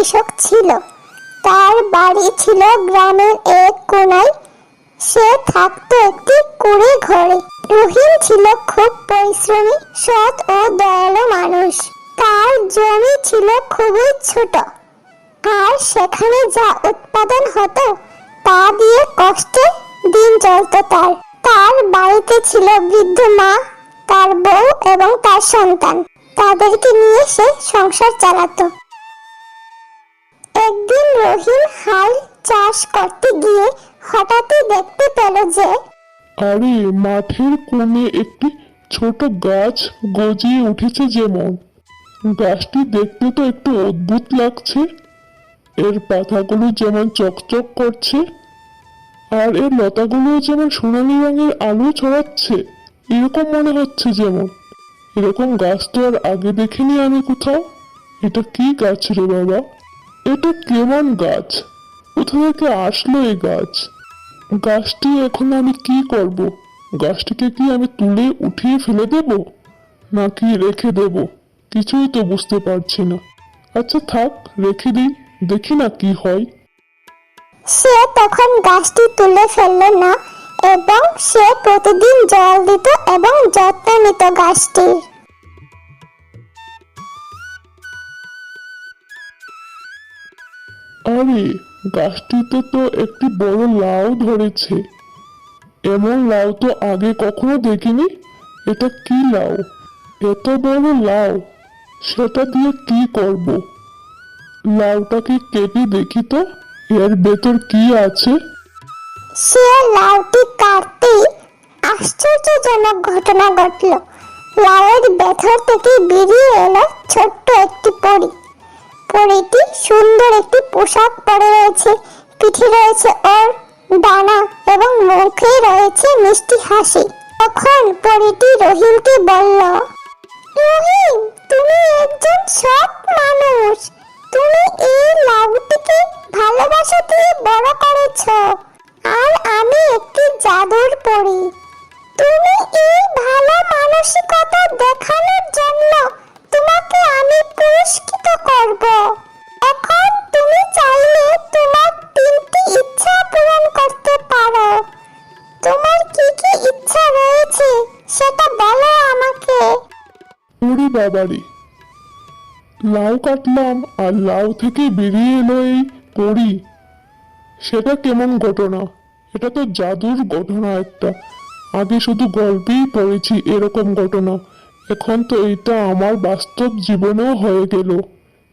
কৃষক ছিল। তার বাড়ি ছিল গ্রামের এক কোনায়। সে থাকতো একটি কুড়ে ঘরে। রহিম ছিল খুব পরিশ্রমী, সৎ ও দয়ালু মানুষ। তার জমি ছিল খুবই ছোট। আর সেখানে যা উৎপাদন হতো, তা দিয়ে কষ্টে দিন চলত তার। তার বাড়িতে ছিল বৃদ্ধ মা, তার বউ এবং তার সন্তান। তাদেরকে নিয়ে সে সংসার চালাতো। একদিন রহিম হাল চাষ করতে গিয়ে হঠাৎই দেখতে পেল যে আরে, মাঠের কোণে একটি ছোট গাছ গজিয়ে উঠেছে যেমন। গাছটি দেখতে তো একটু অদ্ভুত লাগছে। এর পাতাগুলো যেমন চকচক করছে, আর এর লতাগুলো যেমন সোনালি রঙের আলো ছড়াচ্ছে, এরকম মনে হচ্ছে যেমন। এরকম গাছ তো আর আগে দেখিনি আমি কোথাও। এটা কি গাছ রে বাবা? এটা কেমন গাছ? কোথা থেকে আসলো এই গাছ? গাছটি এখন আমি কি করব? গাছটিকে কি আমি তুলে উঠিয়ে ফেলে দেব? নাকি রেখে দেব? কিছুই তো বুঝতে পারছি না। আচ্ছা থাক, রেখে দিই, দেখি না কি হয়। সে তখন গাছটি তুলে ফেলল না, এবং সে প্রতিদিন জল দিত এবং যত্ন নিত গাছটির। আরে, গাছটিতে তো একটি বড় লাউ ধরেছে। এমন লাউ তো আগে কখনো দেখিনি। এটা কি লাউ? এত বড় লাউ, সেটা দিয়ে কি করব? লাউটাকে কেটে দেখি তো, এর ভেতর কি আছে? সে লাউটি কাটতেই আশ্চর্যজনক ঘটনা ঘটল। লাউয়ের ভেতর থেকে বেরিয়ে এলো ছোট্ট একটি পরী। পরীটি সুন্দর একটি পোশাক পরে রয়েছে। পিঠে রয়েছে ওর ডানা এবং মুখে রয়েছে মিষ্টি হাসি। তখন পরীটি রহিমকে বলল, রহিম, তুমি একজন সৎ মানুষ। তুমি এই বাবারে লাউ কাটলাম আর লাউ থেকে বেরিয়ে এলো এই পরি সেটা কেমন ঘটনা? এটা তো জাদুর ঘটনা একটা। আগে শুধু গল্পেই পড়েছি এরকম ঘটনা। এখন তো এটা আমার বাস্তব জীবনেও হয়ে গেল।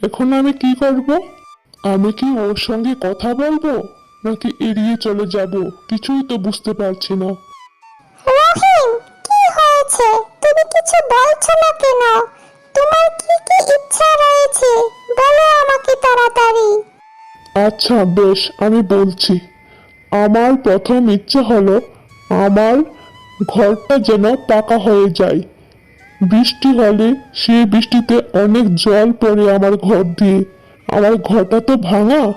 এখন আমি কি করব? আমি কি ওর সঙ্গে কথা বলব? নাকি এড়িয়ে চলে যাব? কিছুই তো বুঝতে পারছি না। কি তুমি কিছু বলছো না কেন? তোমার কি কি ইচ্ছা রয়েছে? বলো আমাকে তাড়াতাড়ি। আচ্ছা বেশ, আমি বলছি। আমার প্রথম ইচ্ছে হলো আমার ঘরটা যেন পাকা হয়ে যায়। বৃষ্টি হলে সেই বৃষ্টিতে অনেক জল পড়ে আমার ঘর দিয়ে। আমার ঘরটা তো ভাঙা,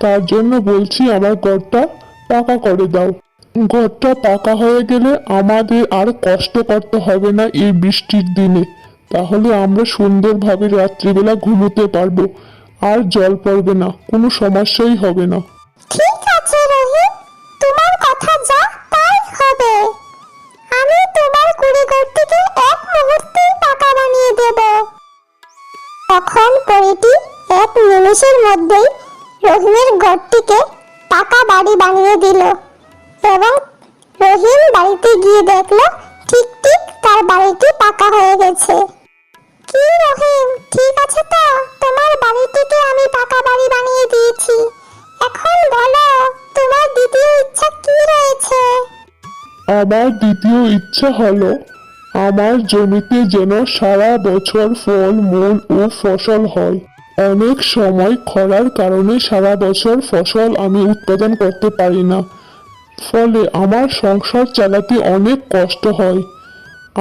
তার জন্য বলছি আমার ঘরটা পাকা করে দাও। ঘরটা পাকা হয়ে গেলে আমাদের আর কষ্ট করতে হবে না এই বৃষ্টির দিনে। তাহলে আমরা সুন্দরভাবে রাত্রিবেলা ঘুমোতে পারব। আর জল পড়বে না, কোনো সমস্যাই হবে না। ঠিক আছে রহিম, তোমার কথা যা তাই হবে। আমি তোমার কুড়িঘরটিকে এক মুহূর্তেই পাকা বানিয়ে দেব। তখন পরিটি এক নিমেষের মধ্যেই রহিমের ঘরটিকে পাকা বাড়ি বানিয়ে দিল। এবং রহিম বাড়িতে গিয়ে দেখল ঠিক ঠিক তার বাড়িটি পাকা হয়ে গেছে। কি রহিম, ঠিক আছে তো? তোমার বাড়িটিকে আমি পাকা বাড়ি বানিয়ে দিয়েছি। এখন বলো, তোমার দ্বিতীয় ইচ্ছা কি রয়েছে? আমার দ্বিতীয় ইচ্ছা হলো, আমার জমিতে যেন সারা বছর ফল, মূল ও ফসল হয়। অনেক সময় খরার কারণে সারা বছর ফসল আমি উৎপাদন করতে পারি না। ফলে আমার সংসার চালাতে অনেক কষ্ট হয়।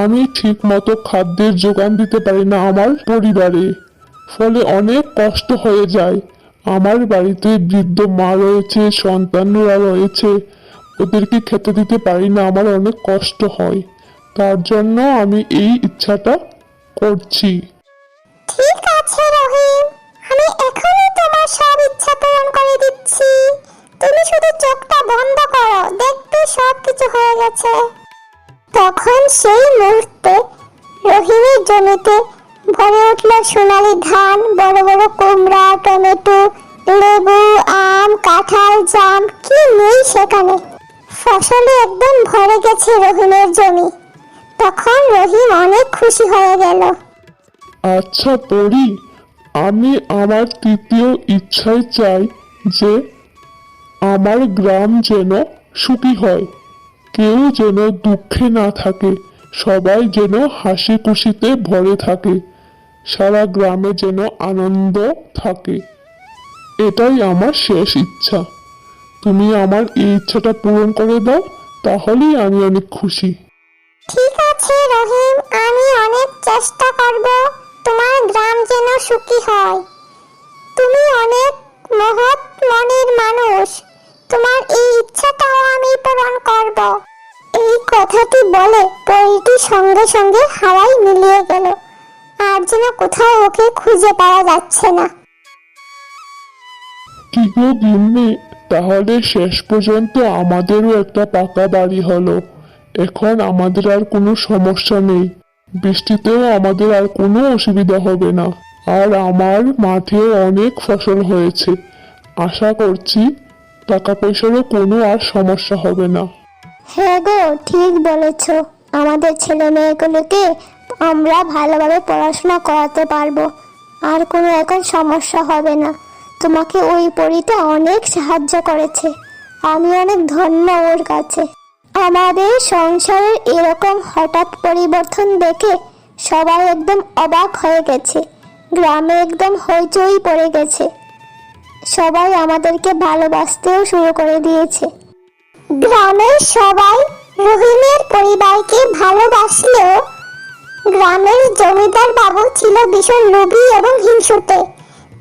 আমি ঠিক মতো খাদ্যের যোগান দিতে পারি না আমার পরিবারে। ফলে অনেক কষ্ট হয়ে যায়। আমার বাড়িতে বৃদ্ধ মা রয়েছে, সন্তানরা রয়েছে। ওদেরকে খেতে দিতে পারি না আমার অনেক কষ্ট হয়। তার জন্য আমি এই ইচ্ছাটা করছি। ঠিক আছে রহিম, আমি এখনই তোমার ইচ্ছা পূরণ করে দিচ্ছি। তুমি শুধু চোখটা বন্ধ করো দেখবে সব কিছু হয়ে গেছে। তখন সেই মুহূর্তে রহিমের জমিতে ভরে উঠল সোনালি ধান, বড় বড় কুমড়া, টমেটো, লেবু, আম, কাঁঠাল, জাম, কি নেই সেখানে। ফসলে একদম ভরে গেছে রহিমের জমি। তখন রহিম অনেক খুশি হয়ে গেল। আচ্ছা পড়ি, আমি আমার তৃতীয় ইচ্ছায় চাই যে আমার গ্রাম যেন সুখী হয়। কেউ যেন দুঃখে না থাকে, সবাই যেন হাসি খুশিতে ভরে থাকে, সারা গ্রামে যেন আনন্দ থাকে। এটাই আমার শেষ ইচ্ছা। তুমি আমার এই ইচ্ছাটা পূরণ করে দাও, তাহলেই আমি অনেক খুশি। ঠিক আছে রহিম, আমি অনেক চেষ্টা করব তোমার গ্রাম যেন সুখী হয়। তুমি অনেক মহৎ মনের মানুষ। তোমার এই ইচ্ছাটাও আমি পূরণ করব। এই কথাটি বলে পরিটি সঙ্গে সঙ্গে হাওয়ায় মিলিয়ে গেল। আর যেন কোথাও ওকে খুঁজে পাওয়া যাচ্ছে না। কি গো গিন্নি, তাহলে শেষ পর্যন্ত আমাদেরও একটা পাকা বাড়ি হলো। এখন আমাদের আর কোনো সমস্যা নেই। বৃষ্টিতেও আমাদের আর কোনো অসুবিধা হবে না। আর আমার মাঠে অনেক ফসল হয়েছে। আশা করছি টাকা পয়সারও কোনো আর সমস্যা হবে না। হ্যাঁ গো, ঠিক বলেছ। আমাদের ছেলে মেয়েগুলোকে আমরা ভালোভাবে পড়াশোনা করাতে পারব। আর কোনো এখন সমস্যা হবে না। তোমাকে ওই পরিটা অনেক সাহায্য করেছে। আমি অনেক ধন্য ওর কাছে। আমাদের সংসারের এরকম হঠাৎ পরিবর্তন দেখে সবাই একদম অবাক হয়ে গেছে। গ্রামে একদম হইচই পড়ে গেছে। সবাই আমাদেরকে ভালোবাসতেও শুরু করে দিয়েছে। গ্রামের সবাই রহিমের পরিবারকে ভালোবাসলেও গ্রামের জমিদার বাবু ছিল ভীষণ লোভী এবং হিংসুটে।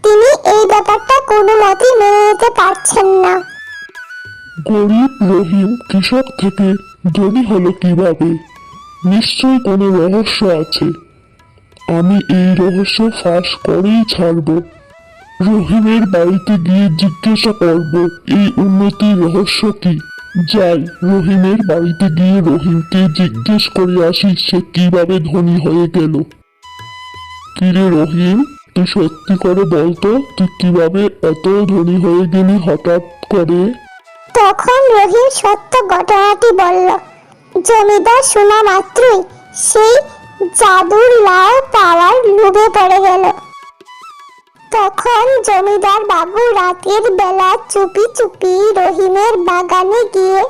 তিনি এই ব্যাপারটা কোনো মতেই মেনে নিতে পারছেন না। গরিব, রহিম, কৃষক থেকে ধনী হলো কীভাবে? নিশ্চয় কোনো রহস্য আছে। আমি এই রহস্য ফাঁস করেই ছাড়ব। রহিমের বাড়িতে গিয়ে জিজ্ঞাসা করব, এই উন্নতির রহস্য কি? যাই, রহিমের বাড়িতে গিয়ে রহিমকে জিজ্ঞেস করে আসি সে কীভাবে ধনী হয়ে গেল। কিরে রহিম, তুই সত্যি করে বলতো তুই কীভাবে এত ধনী হয়ে গেলি হঠাৎ করে? তখন রহিম সত্য ঘটনাটি বলল, জমিদার শোনা মাত্রই সেই জাদুর লাউ পাওয়ার লোভে পড়ে গেল। তখন জমিদার বাবু রাতের বেলা চুপি চুপি রহিমের বাগানে গিয়ে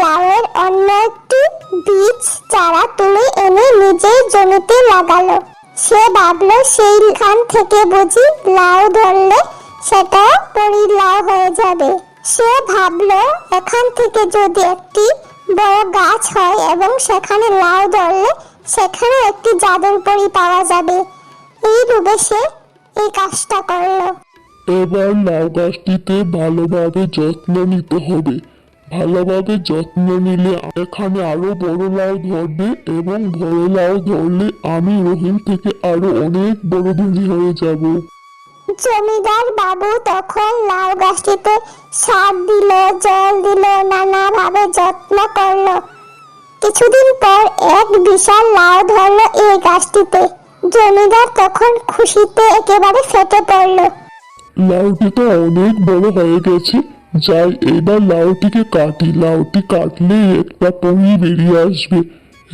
লাউয়ের অন্য একটি বীজ চারা তুলে এনে নিজের জমিতে লাগালো। সে ভাবলো, সেইখান থেকে বুঝি লাউ ধরলে সেটাও পরির লাউ হয়ে যাবে। সে ভাবলো, এখান থেকে যদি একটি বড় গাছ হয় এবং সেখানে লাউ ধরলে সেখানে একটি জাদুর পরি পাওয়া যাবে। এই রূপে সে এই কাজটা করল। এবার লাউ গাছটিতে ভালোভাবে যত্ন নিতে হবে। ভালোভাবে যত্ন নিলে এখানে আরও বড় লাউ ধরবে এবং বড় লাউ ধরলে আমি রহিম থেকে আরও অনেক বড় ধনী হয়ে যাব। জমিদার বাবু তখন লাউ গাছটিতে সার দিল জল দিল নানাভাবে যত্ন করল। কিছুদিন পর এক বিশাল লাউ ধরলো এই গাছটিতে। জমিদার তখন খুশিতে একেবারে ফেটে পড়ল। লাউটি তো অনেক বড় হয়ে গেছে। যাই এবার লাউটিকে কাটি। লাউটি কাটলেই একটা পরি বেরিয়ে আসবে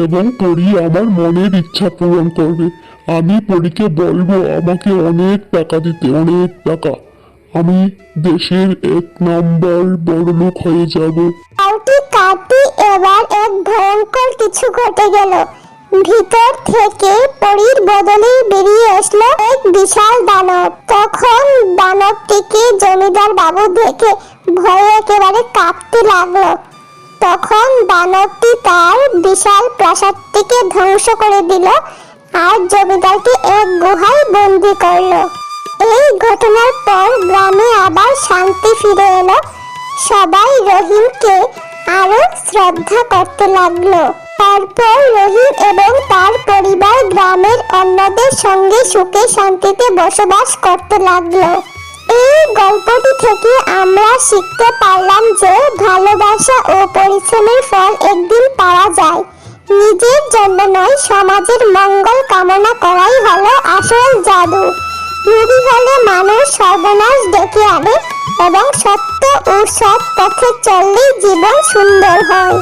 এবং পরি আমার মনের ইচ্ছা পূরণ করবে। আমি পরীকে বলব আমাকে অনেক টাকা দিতে অনেক টাকা। আমি দেশের এক নম্বর বড় লোক হয়ে যাব। লাউটি কাটি এবার এক ভয়ঙ্কর কিছু ঘটে গেল। ভিতর থেকে পরীর বদলে বেরিয়ে আসলো এক বিশাল দানব। তখন দানবটিকে জমিদার বাবু দেখে ভয়ে একেবারে কাঁপতে লাগল। তখন দানবটি তার বিশাল প্রাসাদটিকে ধ্বংস করে দিল আর জমিদারকে এক গুহায় বন্দি করল। এই ঘটনার পর গ্রামে আবার শান্তি ফিরে এলো। সবাই রহিমকে আরও শ্রদ্ধা করতে লাগল। তারপর রহিম এবং তার পরিবার গ্রামের অন্যদের সঙ্গে সুখে শান্তিতে বসবাস করতে লাগল। এই গল্পটি থেকে আমরা শিখতে পারলাম যে ভালোবাসা ও পরিশ্রমের ফল একদিন পাওয়া যায়। নিজের জন্য নয়, সমাজের মঙ্গল কামনা করাই হলো আসল জাদু। রুবি হলে মানুষ সর্বনাশ ডেকে আনে এবং সত্য ও সৎ পথে চললেই জীবন সুন্দর হয়।